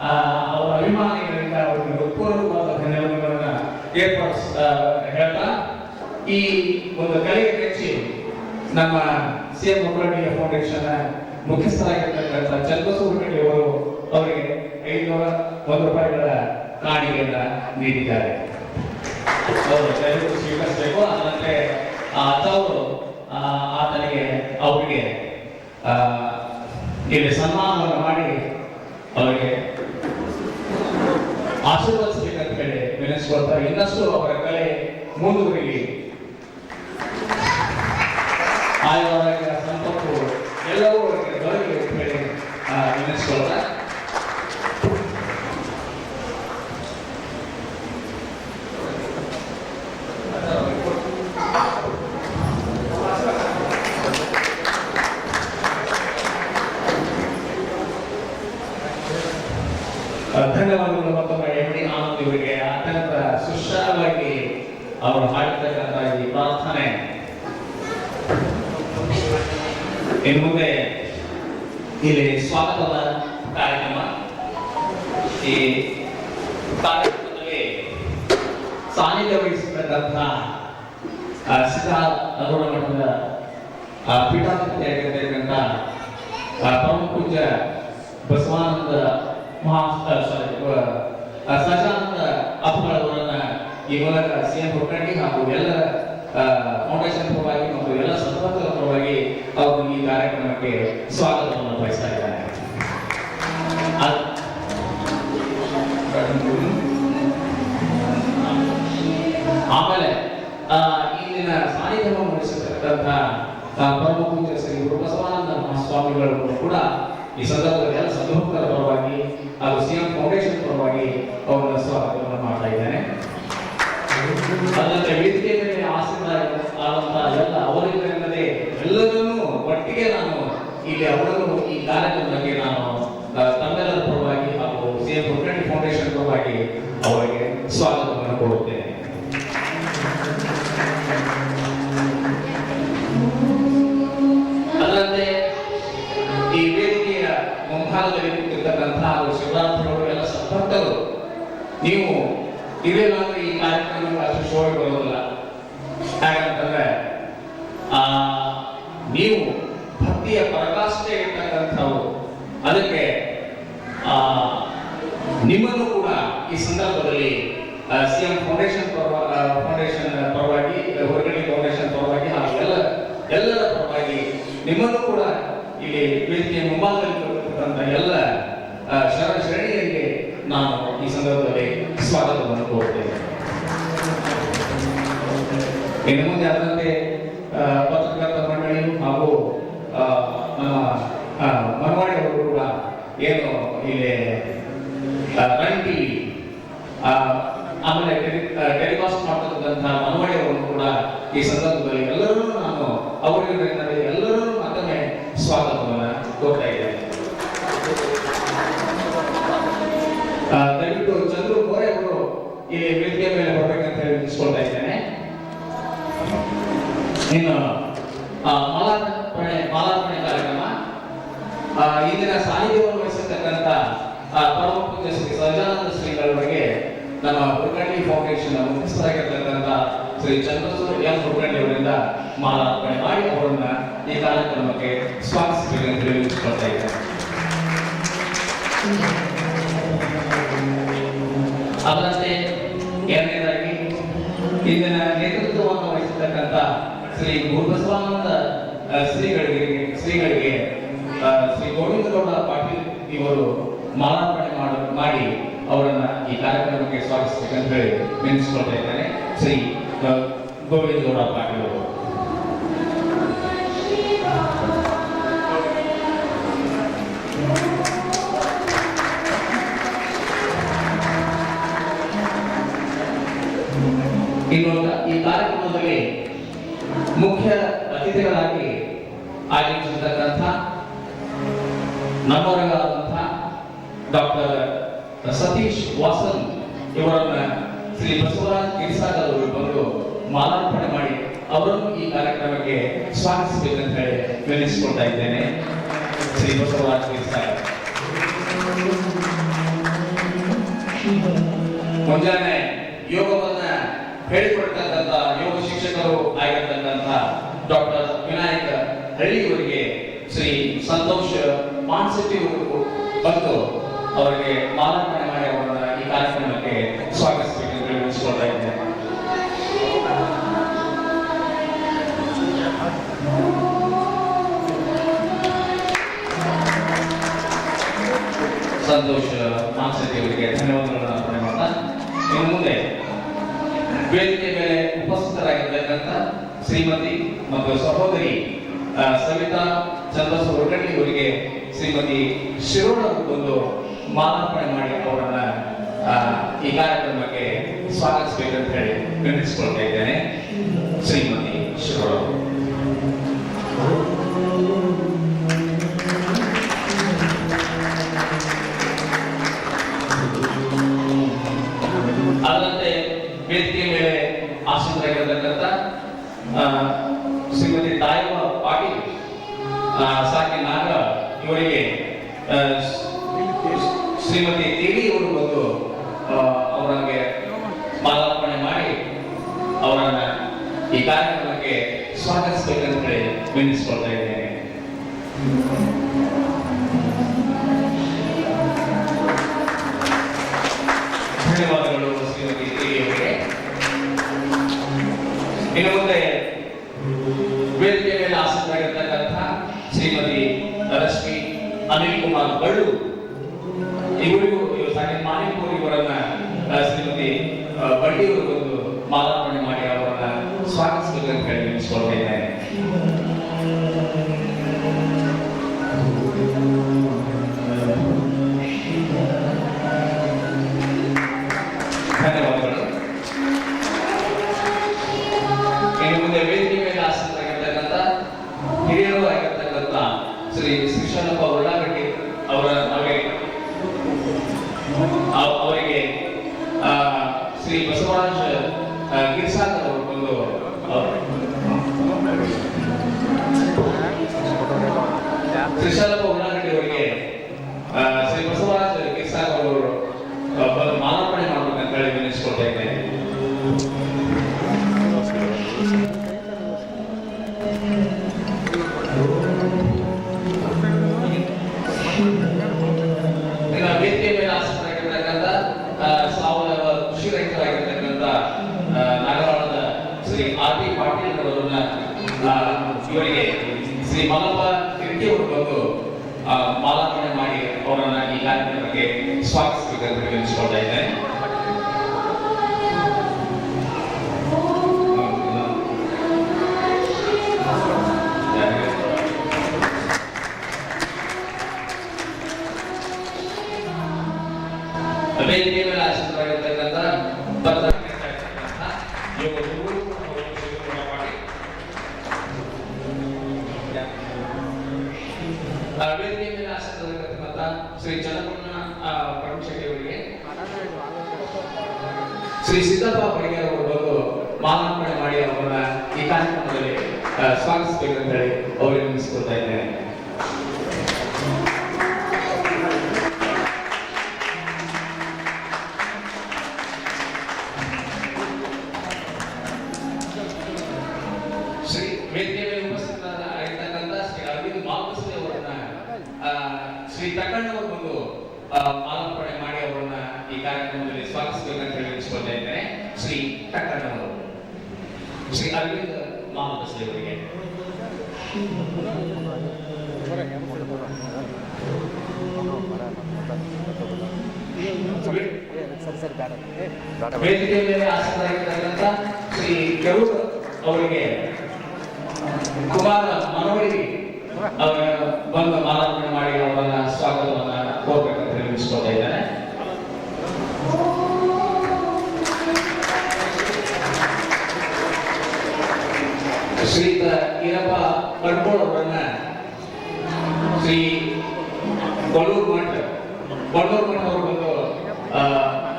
ಆ, ಅವರ ಅಭಿಮಾನಿಗಳಿಂದ ಅವರಿಗೆ ಹೃತ್ಪೂರ್ವಕವಾದ ಧನ್ಯವಾದಗಳನ್ನ ಏರ್ಪಡಿಸ ಹೇಳ್ತಾ ಈ ಒಂದು ಕಲೆಗೆ ಮೆಚ್ಚಿ ನಮ್ಮ ಸಿ ಎಂ ಮುಖಂಡಿಯ ಫೌಂಡೇಶನ್ ಮುಖ್ಯಸ್ಥರಾಗಿರ್ತಕ್ಕಂಥ ಚಂದ್ರಸು ಮುಖಂಡಿ ಅವರು ಅವರಿಗೆ ಐದುನೂರ ಒಂದು ರೂಪಾಯಿಗಳ ಕಾಣಿಕೆಯನ್ನ ನೀಡಿದ್ದಾರೆ. ಅವರು ದಯವಿಟ್ಟು ಸ್ವೀಕರಿಸಬೇಕು ಅದರಂತೆ ಆ ಅವರು ಆತನಿಗೆ ಅವರಿಗೆ ಇಲ್ಲಿ ಸನ್ಮಾನವನ್ನು ಮಾಡಿ ಅವರಿಗೆ ಆಶೀರ್ವದಿಸಬೇಕಂತ ಹೇಳಿ ವಿನಿಸ್ಕೊಳ್ತಾರೆ ಇನ್ನಷ್ಟು ಅವರ ಕಲೆ ಮುಂದುವರಿಲಿ. ಆಯುರ್ವೇದ ಸಂಪತ್ತು ಎಲ್ಲವೂ ಅವರಿಗೆ ದೊರಕಲಿ ಅಂತ ಹೇಳಿ ಆ, ವಿನಿಸ್ಕೊಳ್ತಾರೆ ಆ, ಧನ್ಯವಾದಗಳು ಮತ್ತೊಮ್ಮೆ ಎಂ ಡಿ ಆನಂದ್ ಇವರಿಗೆ ಅತ್ಯಂತ ಸುಶ್ರಾವಾಗಿ ಅವರು ಹಾಡಿರ್ತಕ್ಕಂಥ ಈ ಪ್ರಾರ್ಥನೆ ಇನ್ನು ಮುಂದೆ ಇಲ್ಲಿ ಸ್ವಾಗತದ ಕಾರ್ಯಕ್ರಮ ಈ ಕಾರ್ಯಕ್ರಮದಲ್ಲಿ ಸಾನ್ನಿಧ್ಯ ವಹಿಸಿರ್ತಕ್ಕಂಥ ಆ, ಸಿದ್ಧಾರ್ಥ ಅರುಣ ಮಠದ ಆ, ಪೀಠಾಧಿಪತಿಯಾಗಿರ್ತಕ್ಕಂಥ ಪರಮ ಪೂಜ್ಯ ಬಸವಾನಂದ ಮಹಾ ಸಾರಿ ಸಜಾನಂದ ಅಪ್ಪಗಳವರನ್ನ ಈ ಮೂಲಕ ಸಿಎಂ ಹುಡ್ಕಂಡಿ ಹಾಗೂ ಎಲ್ಲ ಫೌಂಡೇಶನ್ ಪರವಾಗಿ ಮತ್ತು ಎಲ್ಲ ಸಂಪರ್ಕದ ಪರವಾಗಿ ಅವರು ಈ ಕಾರ್ಯಕ್ರಮಕ್ಕೆ ಸ್ವಾಗತವನ್ನು ಬಯಸ್ತಾ ಇದ್ದಾರೆ. ಆಮೇಲೆ ಇಲ್ಲಿನ ಸಾನ್ನಿಧ್ಯವನ್ನು ವಹಿಸಿರ್ತಕ್ಕಂಥ ಆ, ಪರಮ ಪೂಜ್ಯ ಶ್ರೀ ಗುರು ಬಸವಾನಂದ ಮಹಾಸ್ವಾಮಿಗಳನ್ನು ಕೂಡ ಈ ಸಂದರ್ಭದಲ್ಲಿ ಎಲ್ಲ ಸದ್ಭಕ್ತರ ಪರವಾಗಿ ಹಾಗೂ ಸಿಎಂ ಫೌಂಡೇಶನ್ ಪರವಾಗಿ ಅವರ ಸ್ವಾಗತವನ್ನು ಮಾಡ್ತಾ ಇದ್ದೇನೆ. ಅದರ ವೇದಿಕೆ ಮೇಲೆ ಆಸೀನ ಆದಂತಹ ಎಲ್ಲ ಅವರಿಂದಲೇ ಎಲ್ಲರನ್ನೂ ಒಟ್ಟಿಗೆ ನಾನು ಇಲ್ಲಿ ಅವರನ್ನು ಈ ಕಾರ್ಯಕ್ರಮಕ್ಕೆ ನಾನು ಆ, ತಮ್ಮೆಲ್ಲರ ಪರವಾಗಿ ಹಾಗೂ ಸಿಎಂ ಹುಡ್ಕಂಡಿ ಫೌಂಡೇಶನ್ ಪರವಾಗಿ ಅವರಿಗೆ ಸ್ವಾಗತವನ್ನು ಕೊಡುತ್ತೇನೆ ಅದರಂತೆ ಈ ವೇದಿಕೆಯ ಮುಂಭಾಗದಲ್ಲಿ ಕೂತಿರ್ತಕ್ಕಂತಹ ಹಾಗೂ ಶಿವರಾತ್ರಿಗಳು ಎಲ್ಲ ಸಂಪರ್ಕರು ನೀವು ಇದೇನಾದ್ರೂ ಈ ಕಾರ್ಯಕ್ರಮಕ್ಕೆ ಅಷ್ಟು ಶೋಭೆ ಬರೋದಿಲ್ಲ ಯಾಕಂತಂದ್ರೆ ಆ ನೀವು ಭಕ್ತಿಯ ಪರಕಾಷ್ಠೆ ಇರ್ತಕ್ಕಂಥವು ಅದಕ್ಕೆ ಆ ನಿಮ್ಮನ್ನು ಕೂಡ ಈ ಸಂದರ್ಭದಲ್ಲಿ ಸಿಎಂ ಫೌಂಡೇಶನ್ ಫೌಂಡೇಶನ್ ಪರವಾಗಿ ಹೊರಗಡೆ ಫೌಂಡೇಶನ್ ಪರವಾಗಿ ಹಾಗೂ ಎಲ್ಲ ಎಲ್ಲರ ಪರವಾಗಿ ನಿಮ್ಮನ್ನು ಕೂಡ ಇಲ್ಲಿ ವೇದಿಕೆಯ ಮುಂಭಾಗದಲ್ಲಿ ಕೂತಿರ್ತಕ್ಕಂಥ ಎಲ್ಲ ಆ, ಶರಣ ಶರಣೆಯರಿಗೆ ನಾನು ಈ ಸಂದರ್ಭದಲ್ಲಿ ಸ್ವಾಗತವನ್ನು ಕೋರುತ್ತೇನೆ ಇನ್ನು ಮುಂದೆ ಅದರಂತೆ ಆ, ಪತ್ರಕರ್ತ ಮಂಡಳಿಯು ಹಾಗೂ ಆ, ನಮ್ಮ ಆ, ಮನವಾಡಿ ಅವರು ಕೂಡ ಏನು ಇಲ್ಲಿ ಆ, ರನ್ ಟಿವಿ ಆಮೇಲೆ ಟೆಲಿ- ಆ, ಟೆಲಿಕಾಸ್ಟ್ ಮಾಡ್ತಕ್ಕಂತಹ ಮನವಾಡಿ ಅವರು ಕೂಡ ಈ ಸಂದರ್ಭದಲ್ಲಿ ಎಲ್ಲರೂ ನಾನು ಅವರಿಗೆ ಎಲ್ಲರೂ ಮತ್ತೊಮ್ಮೆ ಸ್ವಾಗತವನ್ನು ಕೋರ್ತಾ ಇದ್ದೇನೆ ಆ, ದಯವಿಟ್ಟು ಚಂದ್ರು ಗೋರೆ ಅವರು ಇಲ್ಲಿ ವೇದಿಕೆ ಮೇಲೆ ಬರ್ಬೇಕಂತ ಹೇಳಿ ವಿನಿಸ್ಕೊಳ್ತಾ ಇದ್ದೇನೆ. ಇನ್ನು ಮಾಲಾರ್ಪಣೆ ಮಾಲಾರ್ಪಣೆ ಕಾರ್ಯಕ್ರಮ. ಇಂದಿನ ಸಾಹಿತ್ಯವನ್ನು ವಹಿಸಿರ್ತಕ್ಕಂಥ ಆ, ಪರಮ ಪೂಜ್ಯ ಶ್ರೀ ಸಹಜಾನಂದ ಶ್ರೀಗಳವರಿಗೆ ನಮ್ಮ ಹುರ್ಕಂಡಿ ಫೌಂಡೇಶನ್ ಮುಖ್ಯಸ್ಥರಾಗಿರ್ತಕ್ಕಂಥ ಶ್ರೀ ಚಂದ್ರಸೂರ್ ಎಂ ಹುರ್ಕಂಡಿ ಅವರಿಂದ ಮಾಲಾರ್ಪಣೆ ಮಾಡಿ ಅವರನ್ನ ಈ ಕಾರ್ಯಕ್ರಮಕ್ಕೆ ಸ್ವಾಗತಿಸಬೇಕಂತ ಹೇಳಿ ವಿನಿಸ್ಕೊಳ್ತಾ ಇದ್ದೇನೆ ಅದರಂತೆ ಎರಡನೇದಾಗಿ ಇಂದಿನ ನೇತೃತ್ವವನ್ನು ವಹಿಸಿರ್ತಕ್ಕಂಥ ಶ್ರೀ ಗುರುಬಸವಾನಂದ ಆ, ಶ್ರೀಗಳಿಗೆ ಶ್ರೀಗಳಿಗೆ ಶ್ರೀ ಗೋವಿಂದಗೌಡ ಪಾಟೀಲ್ ಇವರು ಮಾಲಾರ್ಪಣೆ ಮಾಡ, ಮಾಡಿ ಅವರನ್ನ ಈ ಕಾರ್ಯಕ್ರಮಕ್ಕೆ ಸ್ವಾಗತಿಸಬೇಕಂತ ಹೇಳಿ ನೆನೆಸ್ಕೊಳ್ತಾ ಇದ್ದೇನೆ ಶ್ರೀ ಗೋವಿಂದಗೌಡ ಪಾಟೀಲ್ ಅವರು. ಇನ್ನು ಈ ಕಾರ್ಯಕ್ರಮದಲ್ಲಿ ಮುಖ್ಯ ಅತಿಥಿಗಳಾಗಿ ಆಗಮಿಸಿರ್ತಕ್ಕಂಥ ನಮ್ಮವರಾದಂಥ ಡಾಕ್ಟರ್ ಸತೀಶ್ ವಾಸನ್ ಇವರನ್ನ ಶ್ರೀ ಬಸವರಾಜ್ ಗಿರಿಸಾಗರ್ ಅವರು ಬಂದು ಮಾಲಾರ್ಪಣೆ ಮಾಡಿ ಅವರನ್ನು ಈ ಕಾರ್ಯಕ್ರಮಕ್ಕೆ ಸ್ವಾಗತಿಸಬೇಕಂತ ಹೇಳಿ ಇದ್ದೇನೆ. ಶ್ರೀ ಬಸವರಾಜ್ ಗಿರಿಸಾಗರ್ ಮುಂಜಾನೆ ಯೋಗವನ್ನ ಹೇಳಿಕೊಡ್ತಕ್ಕಂಥ ಯೋಗ ಶಿಕ್ಷಕರು ಆಗಿರ್ತಕ್ಕಂಥ ಡಾಕ್ಟರ್ ವಿನಾಯಕ ಹಳ್ಳಿಯವರಿಗೆ ಶ್ರೀ ಸಂತೋಷ್ ಅವರು ಬಂದು ಅವರಿಗೆ ಮಾಲಾರ್ಪಣೆ ಮಾಡಿ ಈ ಕಾರ್ಯಕ್ರಮಕ್ಕೆ ಸ್ವಾಗತಿಸಬೇಕೆಂದು ವಿನಿಸ್ಕೊಳ್ತಾ ಇದ್ದೇನೆ. ಸಂತೋಷ್ ಮಾನ್ಸೆಟ್ಟಿ ಅವರಿಗೆ ಧನ್ಯವಾದಗಳನ್ನು ಅರ್ಪಣೆ ಮಾಡ್ತಾ ಇನ್ನು ಮುಂದೆ ವೇದಿಕೆ ಮೇಲೆ ಉಪಸ್ಥಿತರಾಗಿರ್ತಕ್ಕಂಥ ಶ್ರೀಮತಿ ಮತ್ತು ಸಹೋದರಿ ಸವಿತಾ ಚಂದ್ರಸ್ ಹೊರಗಡ್ಡಿ ಅವರಿಗೆ ಶ್ರೀಮತಿ ಶಿರೋಣ ಒಂದು ಮಾಲಾರ್ಪಣೆ ಮಾಡಿ ಅವರನ್ನ ಈ ಕಾರ್ಯಕ್ರಮಕ್ಕೆ ಸ್ವಾಗತಿಸಬೇಕಂತ ಹೇಳಿ ವಿನಂತಿಸಿಕೊಳ್ತಾ ಇದ್ದೇನೆ. ಶ್ರೀಮತಿ ಶಿರೋಣ ಅದರಂತೆ ವೇದಿಕೆ ಮೇಲೆ ಆಸೀನರಾಗಿರತಕ್ಕಂಥ ಆ, ಶ್ರೀಮತಿ ತಾಯವ್ವ ಪಾಟೀಲ್ ಆ, ಸಾಕಿ ನಾಗ ಇವರಿಗೆ ಶ್ರೀಮತಿ ದೇವಿ ಅವರು ಬಂದು ಅವರಿಗೆ ಮಾಲಾರ್ಪಣೆ ಮಾಡಿ ಅವರನ್ನ ಈ ಕಾರ್ಯಕ್ರಮಕ್ಕೆ ಸ್ವಾಗತಿಸಬೇಕಂತ ಹೇಳಿ ವಿನಿಸ್ಕೊಳ್ತಾ ಇದ್ದೇನೆ. ಕುಮಾರ್ ಇವರಿಗೆ ಶ್ರೀ ಮಲ್ಲಪ್ಪ ಕಿರ್ತಿ ಅವರು ಬಂದು ಮಾಲಾರ್ಪಣೆ ಮಾಡಿ ಅವರನ್ನ ಈ ಕಾರ್ಯಕ್ರಮಕ್ಕೆ ಸ್ವಾಗತಿಸಬೇಕಂತ ವಿನಿಸ್ಕೊಳ್ತಾ ಇದ್ದೇನೆ. ಶ್ರೀ ಸಿದ್ದಪ್ಪ ಬಡಿಗೆ ಅವರು ಬಂದು ಮಾಲಾರ್ಪಣೆ ಮಾಡಿ ಅವರ ಈ ಕಾರ್ಯಕ್ರಮದಲ್ಲಿ ಸ್ವಾಗತಿಸಬೇಕಂತ ಹೇಳಿ ಅವರಿಗೆ ವಿನಿಸ್ಕೊಳ್ತಾ ಇದ್ದೇನೆ. ಸರಿ ಬೇಡ. ವೇದಿಕೆ ಮೇಲೆ ಆಸಕ್ತರಾಗಿರ್ತಕ್ಕಂಥ ಶ್ರೀ ಗರುಡ್ ಅವರಿಗೆ ಕುಮಾರ ಮನವರಿಗೆ ಅವರ ಬಂದು ಮಾಲಾರ್ಪಣೆ ಮಾಡಿ ಅವರನ್ನ ಸ್ವಾಗತವನ್ನ ಕೋರ್ಬೇಕಂತ ನಿರ್ಮಿಸ್ಕೊಳ್ತಾ ಇದ್ದಾರೆ ಶ್ರೀ ಈರಪ್ಪ ಕಡ್ಕೋಳ್ ಅವರನ್ನ ಶ್ರೀ ಬಳ್ಳೂರು ಮಠ ಬಳ್ಳೂರು ಮಠ ಅವರು ಬಂದು ಆ,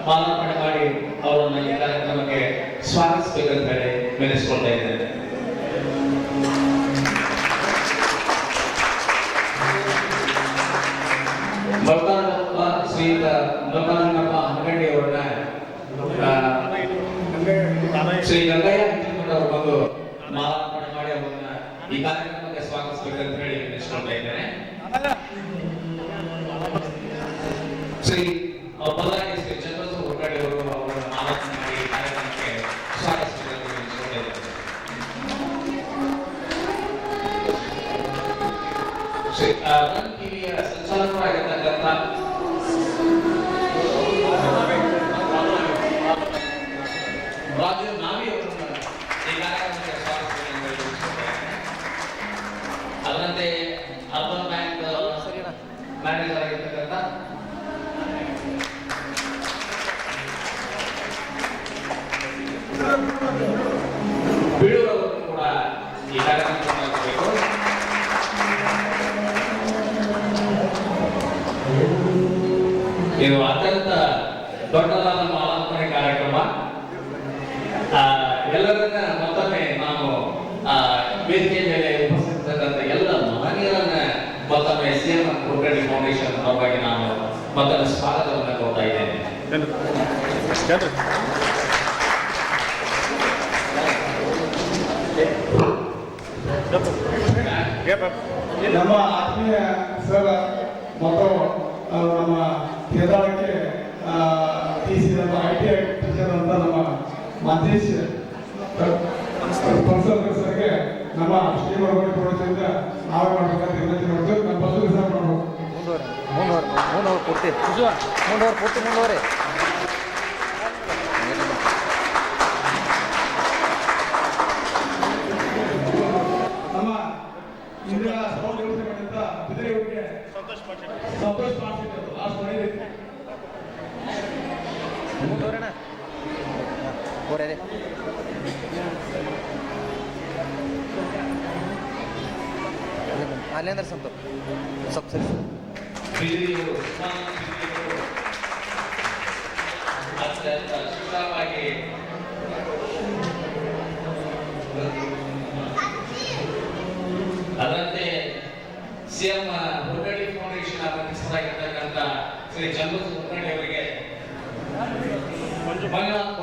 ಮಾಲಾರ್ಪಣೆ ಮಾಡಿ ಅವರನ್ನ ಈ ಕಾರ್ಯಕ್ರಮಕ್ಕೆ ಸ್ವಾಗತಿಸಬೇಕಂತ ಹೇಳಿ ಇದ್ದಾರೆ ಇದ್ದೇನೆ. ಮಲ್ಕಾನಪ್ಪ ಶ್ರೀಯುತ ಮಲ್ಕಾನಪ್ಪ ಹನಗಂಡಿ ಅವರನ್ನ ಶ್ರೀ ಗಂಗಯ್ಯ ಅವರು ಬಂದು ಮಾಲಾರ್ಪಣೆ ಮಾಡಿ ಅವರನ್ನ ಈ ಕಾರ್ಯಕ್ರಮಕ್ಕೆ ಸ್ವಾಗತಿಸಬೇಕಂತ ಹೇಳಿ ಮೆನೆಸ್ಕೊಳ್ತಾ ಇದ್ದೇನೆ. ಶ್ರೀ ಮ್ಯಾನೇಜರ್ ಆಗಿರ್ತಕ್ಕಂಥ ಬೀಳೂರವರು ಕೂಡ ಅತ್ಯಂತ ದೊಡ್ಡದಾದ ಮಾಲಾರ್ಪಣೆ ಕಾರ್ಯಕ್ರಮ ಆ, ಎಲ್ಲರನ್ನ ಮತ್ತೊಮ್ಮೆ ನಾನು ಆ, ವೇದಿಕೆ ಮೇಲೆ ಉಪಸ್ಥಿತಕ್ಕಂಥ ಎಲ್ಲ ಮಹನೀಯರನ್ನ ಮತ್ತೊಮ್ಮೆ ಸಿಎಂ ಕುಲಕರ್ಣಿ ಪರವಾಗಿ ನಾನು ಮೊದಲ ಸ್ವಾಗತವನ್ನು ಕೊಡ್ತಾ ಇದ್ದೇನೆ. ನಮ್ಮ ಆತ್ಮೀಯ ಸರ್, ಮತ್ತು ನಮ್ಮ ಸಿ ನಮ್ಮ ಐ ಟಿ ಐ ಟೀಚರ್ ಅಂತ ನಮ್ಮ ಸ್ಪಾನ್ಸರ್ ಸರ್ಗೆ ನಮ್ಮ ಶ್ರೀಮಂತ ನಾವು ಮಾಡ್ತೀವಿ ನಮ್ಮ ಮುಂದುವರೆ. ಮುಂದುವರೆ ಮುಂದುವರೆ ಪೂರ್ತಿ. ಮುಂದುವರೆ ಪೂರ್ತಿ ಮುಂದುವರೆ. ನಮ್ಮ ಇಂದಿರಾ ಸ್ಪೋರ್ಟ್ ವ್ಯವಸ್ಥೆ ಸಂತೋಷ್ ಬಿದಿರೆಗೆ ಸಂತೋಷ್ ಮಾಡ್ತಿದ್ರು. ಲಾಸ್ಟ್ ಮನೆಯಲ್ಲಿ ಮುಂದುವರೆಣ. ಹೋರೆ ಅಲ್ಲೇಂದ್ರೆ ಸ್ವಲ್ಪ ಸುಂದರವಾಗಿ ಅದರಂತೆ ಸಿಎಂ ಹುರ್ಗಡಿ ಫೌಂಡೇಶನ್ ಆರಂಭಿಸಲಾಗಿರ್ತಕ್ಕಂಥ ಶ್ರೀ ಚಂದ್ರ ಹುರ್ಗಡಿ ಅವರಿಗೆ ಮಂಜುನಾಥ್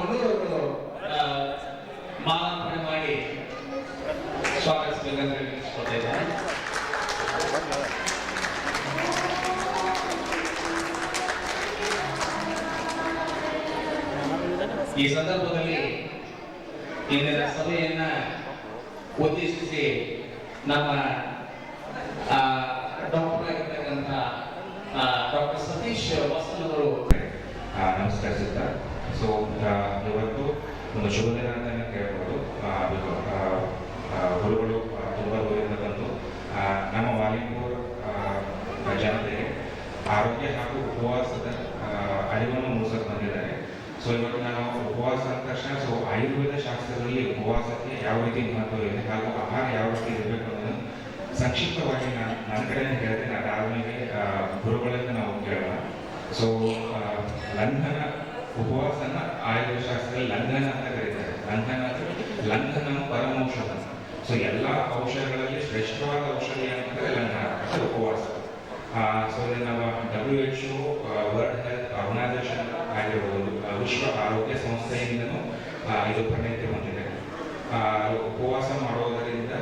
ಈ ಸಂದರ್ಭದಲ್ಲಿ ಇಂದಿನ ಸಭೆಯನ್ನ ಉದ್ದೇಶಿಸಿ ನಮ್ಮ ಡಾಕ್ಟರ್ ಆಗಿರ್ತಕ್ಕಂಥ ಡಾಕ್ಟರ್ ಸತೀಶ್ ವಸ್ತನವರು ಆ, ನಮಸ್ಕಾರ ಸರ್. ಸೊ ಇವತ್ತು ಒಂದು ಶುಭ ದಿನ ಅಂತಲೇ ಕೇಳ್ಬೋದು. ಗುರುಗಳು ತುಂಬ ದೂರದಿಂದ ಬಂದು ನಮ್ಮ ವಾಲಿಪುರ್ ಜನತೆಗೆ ಆರೋಗ್ಯ ಹಾಗೂ ಉಪವಾಸದ ಅರಿವನ್ನು ಬಂದಿದ್ದಾರೆ ಸೊ ಇವತ್ತು ನಾನು ಉಪವಾಸ ಅಂದ ತಕ್ಷಣ ಸೊ ಆಯುರ್ವೇದ ಶಾಸ್ತ್ರದಲ್ಲಿ ಉಪವಾಸಕ್ಕೆ ಯಾವ ರೀತಿ ಮಹತ್ವ ಇದೆ ಹಾಗೂ ಆಹಾರ ಯಾವ ರೀತಿ ಇರಬೇಕು ಅನ್ನೋದು ಸಂಕ್ಷಿಪ್ತವಾಗಿ ನಾನು ನನ್ನ ಕಡೆಯಿಂದ ಹೇಳ್ತೇನೆ ಅದಾದಮೇಲೆ ಗುರುಗಳನ್ನು ನಾವು ಕೇಳೋಣ ಸೊ ಲಂಘನ ಉಪವಾಸನ ಆಯುರ್ವೇದ ಶಾಸ್ತ್ರದಲ್ಲಿ ಲಂಘನ ಅಂತ ಕರೀತಾರೆ ಲಂಘನ ಅಂದ್ರೆ ಲಂಘನ ಪರಮೌಷಧ ಸೊ ಎಲ್ಲ ಔಷಧಗಳಲ್ಲಿ ಶ್ರೇಷ್ಠವಾದ ಔಷಧಿ ಅಂತಂದರೆ ಅದು ಉಪವಾಸ ಸೊ ನಾವು W H world health organisation ಆಗಿರ್ಬೋದು ವಿಶ್ವ ಆರೋಗ್ಯ ಸಂಸ್ಥೆಯಿಂದನೂ ಇದು ಪ್ರಣೀತಿ ಹೊಂದಿದೆ ಉಪವಾಸ ಮಾಡೋದರಿಂದ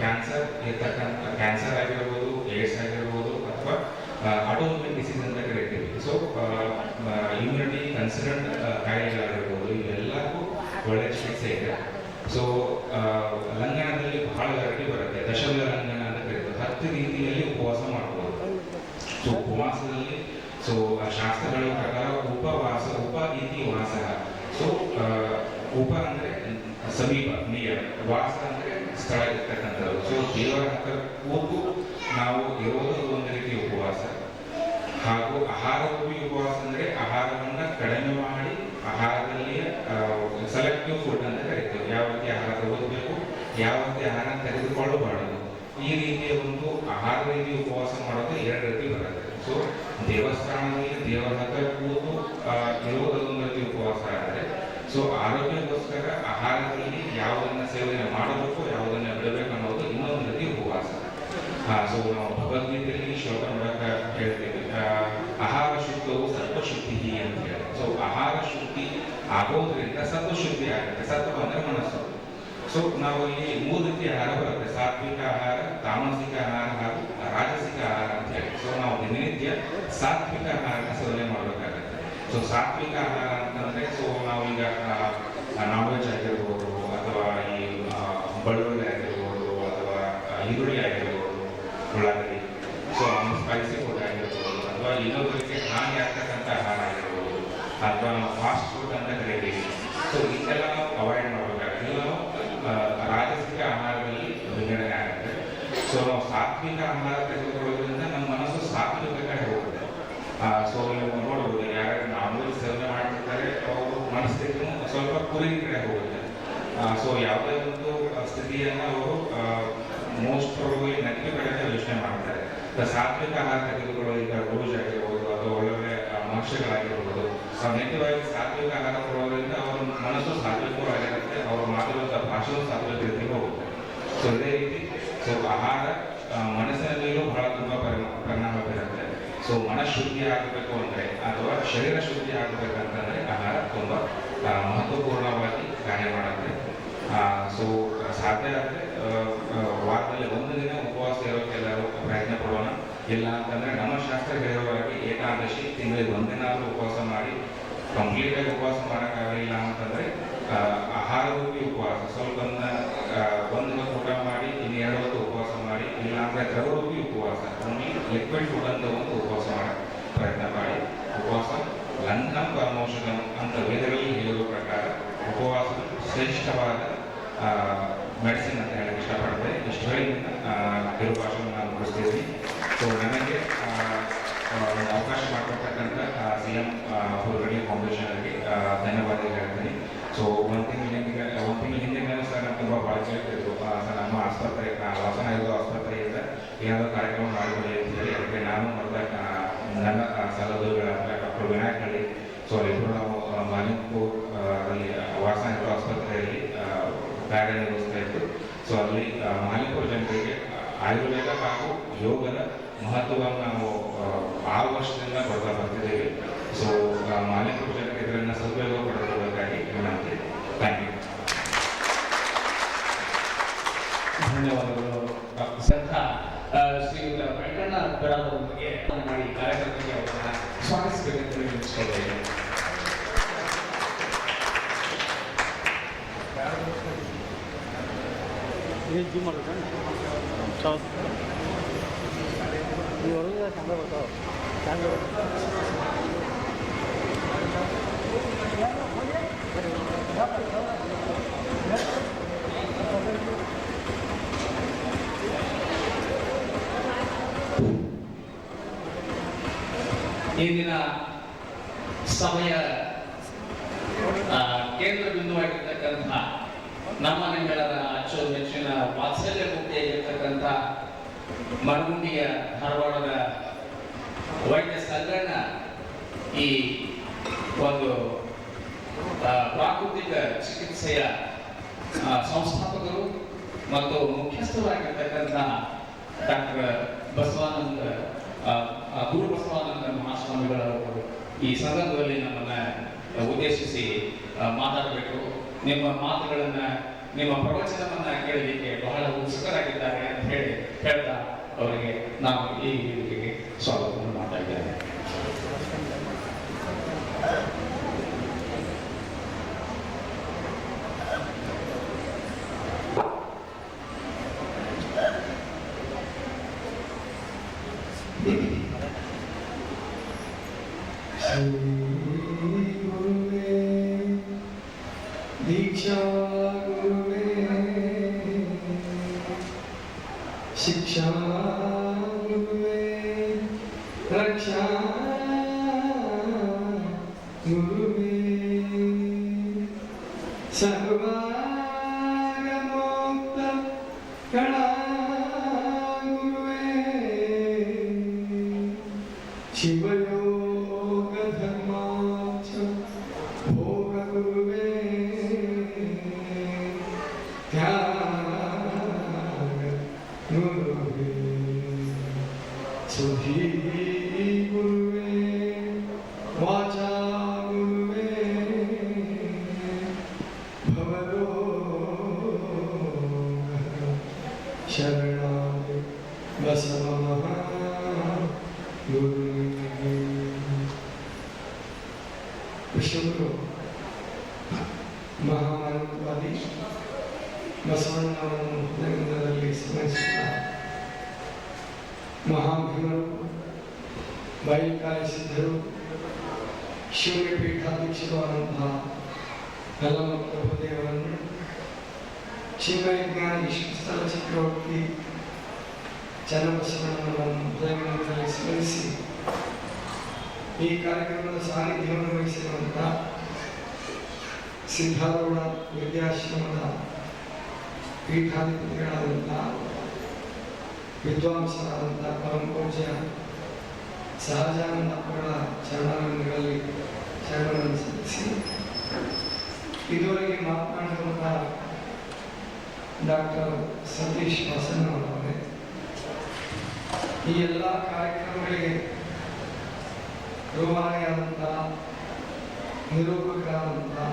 ಕ್ಯಾನ್ಸರ್ ಇರ್ತಕ್ಕಂಥ ಕ್ಯಾನ್ಸರ್ ಆಗಿರ್ಬೋದು ಏಡ್ಸ್ ಆಗಿರ್ಬೋದು, ಅಥವಾ ಆಟೋಮಿನ್ ಡಿಸೀಸ್ ಅಂತ ಕರಿತೀವಿ. ಸೊ ಇಮ್ಯುನಿಟಿ ಕನ್ಸರ್ನ್ ಕಾಯಿಲೆಗಳಾಗಿರ್ಬೋದು ಇವೆಲ್ಲಕ್ಕೂ ಒಳ್ಳೆಯ ಚಿಕಿತ್ಸೆ ಇದೆ. ಸೊ ಲಂಗನದಲ್ಲಿ ಬಹಳ ವೆರೈಟಿ ಬರುತ್ತೆ. ದಶವಿಧ ಲಂಗನ ಅಂತ ಕರೀತಾರೆ ಹತ್ತು ರೀತಿಯಲ್ಲಿ ಉಪವಾಸ ಮಾಡ್ಬೋದು ಸೊ ಉಪವಾಸದಲ್ಲಿ. ಸೊ ಶಾಸ್ತ್ರಗಳ ಪ್ರಕಾರ ಉಪವಾಸ, ಉಪ ಇತಿ ವಾಸ. ಸೊ ಉಪ ಅಂದ್ರೆ ಸಮೀಪ ನಿಯರ್ ವಾಸ ಅಂದ್ರೆ ಸ್ಥಳ ಇರ್ತಕ್ಕಂಥದ್ದು. ಸೊ ದೇವರ ಹತ್ರ ಕೂತು ನಾವು ಇರೋದು ಒಂದು ರೀತಿ ಉಪವಾಸ. ಹಾಗೂ ಆಹಾರ ಉಪವಾಸ ಅಂದ್ರೆ ಆಹಾರವನ್ನು ಕಡಿಮೆ ಮಾಡಿ ಆಹಾರದಲ್ಲಿ ಸೆಲೆಕ್ಟಿವ್ ಫುಡ್ ಅಂತ ಕರಿತೇವೆ. ಯಾವ ರೀತಿ ಆಹಾರ ಯಾವ ಬಗ್ಗೆ ಆಹಾರ ತೆಗೆದುಕೊಳ್ಳಬಾರದು. ಈ ರೀತಿಯ ಒಂದು ಆಹಾರ ರೀತಿ ಉಪವಾಸ ಮಾಡೋದು ಎರಡು ರೀತಿ ಬರುತ್ತೆ. ಸೊ ದೇವಸ್ಥಾನದಲ್ಲಿ ದೇವರ ಹತ್ರ ಕೂತು ಇರುವುದೊಂದು ರೀತಿ ಉಪವಾಸ ಆದರೆ ಸೊ ಆರೋಗ್ಯಕ್ಕೋಸ್ಕರ ಆಹಾರದಲ್ಲಿ ಯಾವುದನ್ನ ಸೇವನೆ ಮಾಡಬೇಕು, ಯಾವುದನ್ನ ಬಿಡಬೇಕು ಅನ್ನೋದು ಇನ್ನೊಂದು ರೀತಿ ಉಪವಾಸ. ಸೊ ನಾವು ಭಗವದ್ಗೀತೆಯಲ್ಲಿ ಶ್ಲೋಕ ನೋಡಕ ಹೇಳ್ತೀವಿ. ಆಹಾರ ಶುದ್ಧವು ಸತ್ವಶುದ್ಧಿ ಅಂತ ಹೇಳಿ. ಸೊ ಆಹಾರ ಶುದ್ಧಿ ಆಗೋದ್ರಿಂದ ಸತ್ವಶುದ್ಧಿ ಆಗುತ್ತೆ. ಸತ್ವ ಅಂದ್ರೆ ಮನಸ್ಸು. ಸೊ ನಾವು ಇಲ್ಲಿ ಮೂರು ರೀತಿಯ ಆಹಾರ ಬರುತ್ತೆ. ಸಾತ್ವಿಕ ಆಹಾರ, ತಾಮಸಿಕ ಆಹಾರ ಹಾಗೂ ರಾಜಸಿಕ ಆಹಾರ ಅಂತ ಹೇಳಿ. ಸೊ ನಾವು ದಿನನಿತ್ಯ ಸಾತ್ವಿಕ ಆಹಾರನ ಸೇವನೆ ಮಾಡಬೇಕಾಗುತ್ತೆ. ಸೊ ಸಾತ್ವಿಕ ಆಹಾರ ಅಂತಂದ್ರೆ ಸೊ ನಾವೀಗ ನಾನ್ ವೆಜ್ ಆಗಿರ್ಬೋದು, ಅಥವಾ ಈ ಬಳ್ಳುಳ್ಳಿ ಆಗಿರ್ಬೋದು, ಅಥವಾ ಈರುಳ್ಳಿ ಆಗಿರ್ಬೋದು, ಉಳ್ಳಾಗಡ್ಡಿ. ಸೊ ಸ್ಪೈಸಿ ಫುಡ್ ಆಗಿರ್ಬೋದು, ಅಥವಾ ಇನ್ನೊಬ್ಬರಿಗೆ ಹಾನಿ ಆಗ್ತಕ್ಕಂಥ ಆಹಾರ ಆಗಿರ್ಬೋದು, ಅಥವಾ ಫಾಸ್ಟ್ ಫುಡ್ ಅಂತ ಕರಿತೀವಿ. ಸೊ ಇದೆಲ್ಲ ನಾವು ಅವಾಯ್ಡ್ ಮಾಡಬೇಕಾಗುತ್ತೆ ಇದು ನಾವು ಆ, ರಾಜಸಿಕ ಆಹಾರದಲ್ಲಿ ವಿಂಗಡಣೆ ಆಗುತ್ತೆ ಸೊ ಸಾತ್ವಿಕ ಆಹಾರ ತೆಗೆದುಕೊಳ್ಳೋದ್ರಿಂದ ನಮ್ಮ ಮನಸ್ಸು ಸಾತ್ವಿಕ ಕಡೆ ಹೋಗುತ್ತೆ. ಸೊ ನೀವು ನೋಡ್ಬೋದು ಯಾರು ನಾನ್ ವೆಜ್ ಸೇವನೆ ಮಾಡ್ತಿರ್ತಾರೆ, ಅವರು ಮನಸ್ಸಿಗೂ ಸ್ವಲ್ಪ ಕುರಿ ಕಡೆ ಹೋಗುತ್ತೆ. ಸೊ ಯಾವುದೇ ಒಂದು ಸ್ಥಿತಿಯನ್ನು ಅವರು ಮೋಸ್ಟ್ ಪ್ರಾಬಲಿ ನೆಗೆಟಿವ್ ಕಡೆ ಯೋಚನೆ ಮಾಡ್ತಾರೆ. ಸಾತ್ವಿಕ ಆಹಾರ ತೆಗೆದುಕೊಳ್ಳೋದು ಈಗ ಆಗಿರ್ಬೋದು ಅಥವಾ ಒಳ್ಳೊಳ್ಳೆ ಸೊ ನೆಗೆಟಿವ್ ಸಾತ್ವಿಕ ಆಹಾರ ಕೊಡೋದ್ರಿಂದ ಅವರ ಮನಸ್ಸು ಸಾತ್ವಿಕವಾಗಿರುತ್ತೆ, ಅವರ ಮಾತಾಡುವಂಥ ಭಾಷೆಯೂ ಸಾತ್ವಿಕ ರೀತಿಗೆ ಹೋಗುತ್ತೆ. ಸೊ ಅದೇ ರೀತಿ ಸೊ ಆಹಾರ ಮನಸ್ಸಿನ ಮೇಲೂ ಬಹಳ ತುಂಬ ಪರಿಣಾಮ ಬೀರುತ್ತೆ. ಸೊ ಮನಃಶುದ್ಧಿ ಆಗಬೇಕು ಅಂದರೆ ಅಥವಾ ಶರೀರ ಶುದ್ಧಿ ಆಗಬೇಕಂತಂದ್ರೆ ಆಹಾರ ತುಂಬ ಮಹತ್ವಪೂರ್ಣವಾಗಿ ಕಾರ್ಯ ಮಾಡುತ್ತೆ. ಸೊ ಸಾಧ್ಯ ಆದರೆ ವಾರದಲ್ಲಿ ಒಂದು ದಿನ ಉಪವಾಸ ಇರೋಕ್ಕೆ ಎಲ್ಲರೂ ಪ್ರಯತ್ನ ಪಡೋಣ. ಇಲ್ಲ ಅಂತಂದರೆ ನಮ್ಮ ಶಾಸ್ತ್ರ ಹೇಳುವಾಗಿ ಏಕಾದಶಿ ತಿಂಗಳಿಗೆ ಒಂದಿನ ಆದರೂ ಉಪವಾಸ ಮಾಡಿ ಕಂಪ್ಲೀಟ್ ಆಗಿ ಉಪವಾಸ ಮಾಡೋಕ್ಕಾಗಲಿಲ್ಲ ಅಂತಂದರೆ ಆಹಾರದಲ್ಲಿ ಉಪವಾಸ. ಸ್ವಲ್ಪ ಒಂದು ಊಟ ಮಾಡಿ ಇನ್ನು ಎರಡು ಹೊತ್ತು ಉಪವಾಸ ಮಾಡಿ ಇಲ್ಲ ಅಂದ್ರೆ ದ್ರವ ರೂಪಿ ಉಪವಾಸ ಓನ್ಲಿ ಲಿಕ್ವಿಡ್ ಫುಡ್ ಅಂತ ಒಂದು ಉಪವಾಸ ಮಾಡಕ್ಕೆ ಪ್ರಯತ್ನ ಮಾಡಿ ಉಪವಾಸ ಲಂಘಂ ಪರಮೋಷಣಂ ಅಂತ ವೇದಗಳಲ್ಲಿ ಹೇಳಿರುವ ಪ್ರಕಾರ ಉಪವಾಸ ಶ್ರೇಷ್ಠವಾದ ಮೆಡಿಸಿನ್ ಅಂತ ಹೇಳಕ್ಕೆ ಇಷ್ಟಪಡ್ತೇನೆ ಇಷ್ಟು ಹೇಳಿ ಕೆಲವು ಭಾಷೆಯನ್ನು ನಾನು ಮುಗಿಸ್ತೀನಿ ಸೊ ನನಗೆ ಆ, ಆ, ಒಂದು ಅವಕಾಶ ಮಾಡಿಕೊಡ್ತಕ್ಕಂಥ ಸಿ ಎಂ ಹುಡುಗಡಿ ಫೌಂಡೇಶನ್ಗೆ ಧನ್ಯವಾದ ಹೇಳ್ತೀನಿ ಸೊ ಒಂದು ತಿಂಗಳ ಹಿಂದೆ ಒಂದು ತಿಂಗಳ ಹಿಂದೆ ಸರ್ ನಾನು ತುಂಬ ಭಾಳ ಕೇಳ್ತಿದ್ರು ಆ, ಸರ್ ನಮ್ಮ ಆಸ್ಪತ್ರೆ ಆ, ವಾಸನ ಇರೋ ಆಸ್ಪತ್ರೆಯಿಂದ ಏನಾದರೂ ಕಾರ್ಯಕ್ರಮ ಮಾಡಿಕೊಳ್ಳಿ ಅಂತ ಹೇಳಿ ಅದಕ್ಕೆ ನಾನು ಮತ್ತು ಆ, ನನ್ನ ಆ, ಸಹೋದರಿಗಳಾದ ಡಾಕ್ಟರ್ ವಿನಾಯಕ್ ಹಳ್ಳಿ ಸೊ ಅವರಿಬ್ಬರು ನಾವು ಆ, ಮಾಲಿಕ್ಪುರ್ ಆ, ಅಲ್ಲಿ ವಾಸನ ಇರೋ ಆಸ್ಪತ್ರೆಯಲ್ಲಿ ಆ, ಕಾರ್ಯನಿರ್ವಹಿಸ್ತಾ ಇದ್ದು ಸೊ ಅಲ್ಲಿ ಆ, ಮಾಲಿಕ್ಪುರ ಜನರಿಗೆ ಆಯುರ್ವೇದ ಹಾಗೂ ಯೋಗದ ಮಹತ್ವವನ್ನು ನಾವು ಆರು ವರ್ಷದಿಂದ ಕೊಡ್ತಾ ಬರ್ತಿದ್ದೇವೆ. ಸೊ ಮಾಲೀಕರು ಜನರಿಗೆ ಇದನ್ನು ಸದುಪಯೋಗ ಪಡೆದುಕೊಳ್ಳಬೇಕಾಗಿ ವಿನಂತಿ. ಥ್ಯಾಂಕ್ ಯು ಧನ್ಯವಾದಗಳು ಶ್ರೀಯುತ ವೆಂಕಣ್ಣ ಬೆಳವರಿಗೆ ಮಾಡಿ ಕಾರ್ಯಕ್ರಮಕ್ಕೆ ಸ್ವಾಗತಿಸಬೇಕೆಂದು ಸ್ವಾಗತಿಸಬೇಕಂತ ಏನು ಜೂಮ್ ಮಾಡ್ಬೇಕು ಈ ಬರ್ತಾವೆ ಕ್ಯಾಮ್ರಾ ಇಂದಿನ ಸಮಯ ಕೇಂದ್ರ ಬಿಂದುವಾಗಿರ್ತಕ್ಕಂಥ ನಮ್ಮ ನಿಮ್ಮೆಲ್ಲರ ವಾತ್ಸಲ್ಯ ಮುಕ್ತಿಯಾಗಿರ್ತಕ್ಕಂಥ ಮರಗುಂಡಿಯ ಧಾರವಾಡದ ವೈದ್ಯ ಸಂಗಣ್ಣ ಈ ಒಂದು ಪ್ರಾಕೃತಿಕ ಚಿಕಿತ್ಸೆಯ ಸಂಸ್ಥಾಪಕರು ಮತ್ತು ಮುಖ್ಯಸ್ಥರಾಗಿರ್ತಕ್ಕಂಥ ಡಾಕ್ಟರ್ ಬಸವಾನಂದ ಗುರು ಬಸವಾನಂದ ಮಹಾಸ್ವಾಮಿಗಳವರು ಈ ಸಂದರ್ಭದಲ್ಲಿ ನಮ್ಮನ್ನ ಉದ್ದೇಶಿಸಿ ಮಾತಾಡಬೇಕು. ನಿಮ್ಮ ಮಾತುಗಳನ್ನ ನಿಮ್ಮ ಪ್ರವಚನವನ್ನ ಕೇಳಲಿಕ್ಕೆ ಬಹಳ ಉತ್ಸುಕರಾಗಿದ್ದಾರೆ ಅಂತ ಹೇಳಿ ಹೇಳ್ತಾ ಅವರಿಗೆ ನಾವು ಈ ವೇದಿಕೆಗೆ ಸ್ವಾಗತವನ್ನು ಮಾಡ್ತಾ ಇದ್ದೇವೆ Thank you. Guru Guru Guru ಶಿವವಿಜ್ಞಾನ ವಿಶ್ವಸ್ಥಳ ಚಕ್ರವರ್ತಿ ಚನ್ನಬಸವಣ್ಣನವರನ್ನು ಹೃದಯದಲ್ಲಿ ಸ್ಮರಿಸಿ ಈ ಕಾರ್ಯಕ್ರಮದ ಸಾನ್ನಿಧ್ಯವನ್ನು ವಹಿಸಿರುವಂತಹ ಸಿದ್ಧಾರೂಢ ವಿದ್ಯಾಶ್ರಮದ ಪೀಠಾಧಿಪತಿಗಳಾದಂಥ ವಿದ್ವಾಂಸರಾದಂಥ ಪರಮ ಪೂಜ್ಯ ಸಹಜಾನಂದಪ್ಪಗಳ ಚರಣಗಳಲ್ಲಿ ಶರಣವನ್ನು ಸಲ್ಲಿಸಿ ಇದುವರೆಗೆ ಮಾತನಾಡಿರುವಂತಹ ಡಾಕ್ಟರ್ ಸತೀಶ್ ವಸನ್ನವರವರೇ ಈ ಎಲ್ಲ ಕಾರ್ಯಕ್ರಮಗಳಿಗೆ ರೂವಾರಿಯಾದಂತಹ ನಿರೂಪಕರಾದಂತಹ